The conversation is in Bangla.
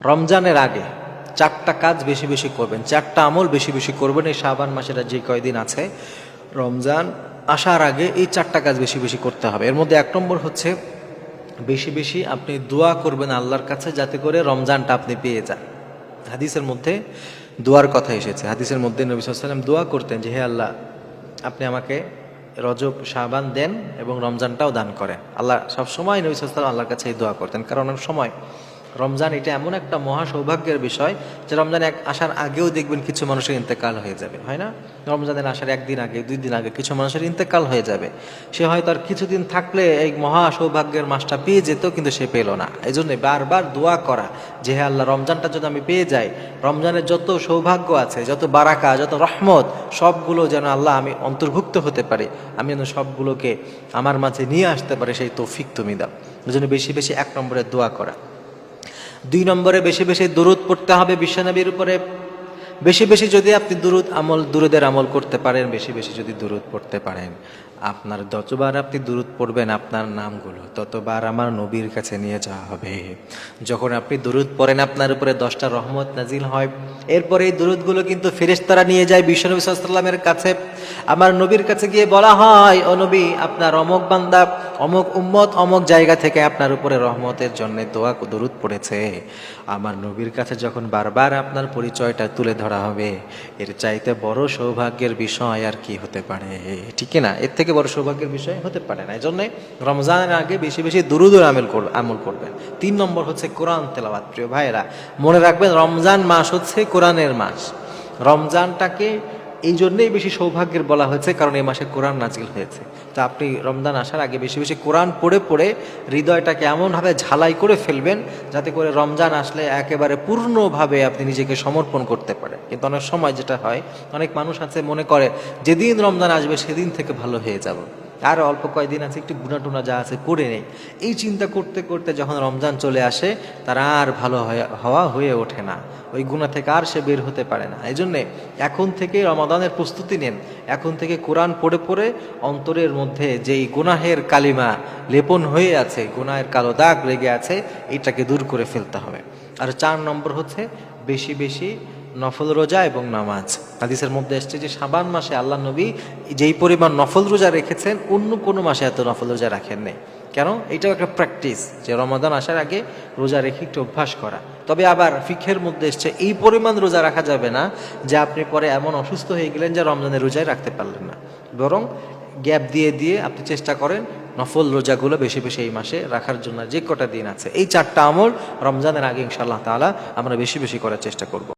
রমজানের আগে চারটা কাজ বেশি বেশি করবেন, চারটা আমল বেশি বেশি করবেন। এই শাবান মাসের যে কয়দিন আছে, রমজান আসার আগে এই চারটা কাজ বেশি বেশি করতে হবে। এর মধ্যে এক নম্বর হচ্ছে বেশি বেশি আপনি দোয়া করবেন আল্লাহর কাছে যাতে করে রমজানটা আপনি পেয়ে যান। হাদিসের মধ্যে দোয়ার কথা এসেছে। হাদিসের মধ্যে নবী সাল্লাম দোয়া করতেন যে, হে আল্লাহ, আপনি আমাকে রজব, শাবান দেন এবং রমজানটাও দান করেন। আল্লাহ সবসময় নবী সাল্লাম আল্লাহর কাছে এই দোয়া করতেন। কারণ অনেক সময় রমজান এটা এমন একটা মহা সৌভাগ্যের বিষয় যে রমজান এক আসার আগেও দেখবেন কিছু মানুষের ইন্তেকাল হয়ে যাবে, হয় না? রমজানের আসার একদিন আগে, দুই দিন আগে কিছু মানুষের ইন্তেকাল হয়ে যাবে। সে হয়তো আর কিছুদিন থাকলে এই মহা সৌভাগ্যের মাসটা পেয়ে যেত কিন্তু সে পেল না। এই জন্য বারবার দোয়া করা যে, হে আল্লাহ, রমজানটা যদি আমি পেয়ে যাই, রমজানের যত সৌভাগ্য আছে, যত বারাকা, যত রহমত, সবগুলো যেন আল্লাহ আমি অন্তর্ভুক্ত হতে পারি। আমি যেন সবগুলোকে আমার মাঝে নিয়ে আসতে পারি, সেই তৌফিক তুমি দাও। জন্য বেশি বেশি এক নম্বরের দোয়া করা। দুই নম্বরে বেশি বেশি দুরুদ পড়তে হবে বিশ্বনবীর উপরে। বেশি বেশি যদি আপনি দুরুদ আমল, দুরুদের আমল করতে পারেন, বেশি বেশি যদি দুরুদ পড়তে পারেন। আপনার যতবার আপনি দুরুদ পড়বেন, আপনার নামগুলো ততবার আমার নবীর কাছে নিয়ে যাওয়া হবে। যখন আপনি দূরত পড়েন, আপনার উপরে দশটা রহমত নাজিল হয়। এরপরে এই দুরুদগুলো কিন্তু ফেরেশতারা নিয়ে যায় বিশ্বনবী সাল্লামের কাছে। আমার নবীর কাছে গিয়ে বলা হয়, ও নবী, আপনার অমক বান্দা, অমক উম্মত, অমক জায়গা থেকে আপনার উপরে রহমতের জন্য দোয়া দরুদ পড়েছে। আমার নবীর কাছে যখন বারবার আপনার পরিচয়টা তুলে ধরা হবে, এর চাইতে বড় সৌভাগ্যের বিষয় আর কি হতে পারে? ঠিক না? এর থেকে বড় সৌভাগ্যের বিষয় হতে পারে না। এই জন্যে রমজানের আগে বেশি বেশি দুরুদুর আমল আমল করবেন। তিন নম্বর হচ্ছে কোরআন তেলাবাদ প্রিয় ভাইয়েরা, মনে রাখবেন রমজান মাস হচ্ছে কোরআনের মাস। রমজানটাকে এই জন্যই বেশি সৌভাগ্যের বলা হয়েছে, কারণ এই মাসে কোরআন নাজিল হয়েছে। তা আপনি রমজান আসার আগে বেশি বেশি কোরআন পড়ে পড়ে হৃদয়টাকে এমনভাবে ঝালাই করে ফেলবেন, যাতে করে রমজান আসলে একেবারে পূর্ণভাবে আপনি নিজেকে সমর্পণ করতে পারে কিন্তু অনেক সময় যেটা হয়, অনেক মানুষ আছে মনে করে, যেদিন রমজান আসবে, সেদিন থেকে ভালো হয়ে যাব। আর অল্প কয়েকদিন আছে, একটু গুনা টুনা যা আছে করে নেই। এই চিন্তা করতে করতে যখন রমজান চলে আসে, তার আর ভালো হওয়া হয়ে ওঠে না। ওই গুণা থেকে আর সে বের হতে পারে না। এই জন্যে এখন থেকে রমাদানের প্রস্তুতি নেন। এখন থেকে কোরআন পড়ে পড়ে অন্তরের মধ্যে যেই গুনাহের কালিমা লেপন হয়ে আছে, গুনাহের কালো দাগ লেগে আছে, এটাকে দূর করে ফেলতে হবে। আর চার নম্বর হচ্ছে, বেশি বেশি নফল রোজা এবং নামাজ। হাদিসের মধ্যে এসছে যে সাবান মাসে আল্লাহ নবী যেই পরিমাণ নফল রোজা রেখেছেন, অন্য কোনো মাসে এত নফল রোজা রাখেন নেই। কেন? এটাও একটা প্র্যাকটিস যে রমাদান আসার আগে রোজা রেখে একটু অভ্যাস করা। তবে আবার ফিখের মধ্যে এসছে, এই পরিমাণ রোজা রাখা যাবে না যে আপনি পরে এমন অসুস্থ হয়ে গেলেন যে রমজানের রোজায় রাখতে পারলেন না। বরং গ্যাপ দিয়ে দিয়ে আপনি চেষ্টা করেন নফল রোজাগুলো বেশি বেশি এই মাসে রাখার জন্য যে কটা দিন আছে। এই চারটা আমল রমজানের আগে ইনশাআল্লাহ তাআলা আমরা বেশি বেশি করার চেষ্টা করব।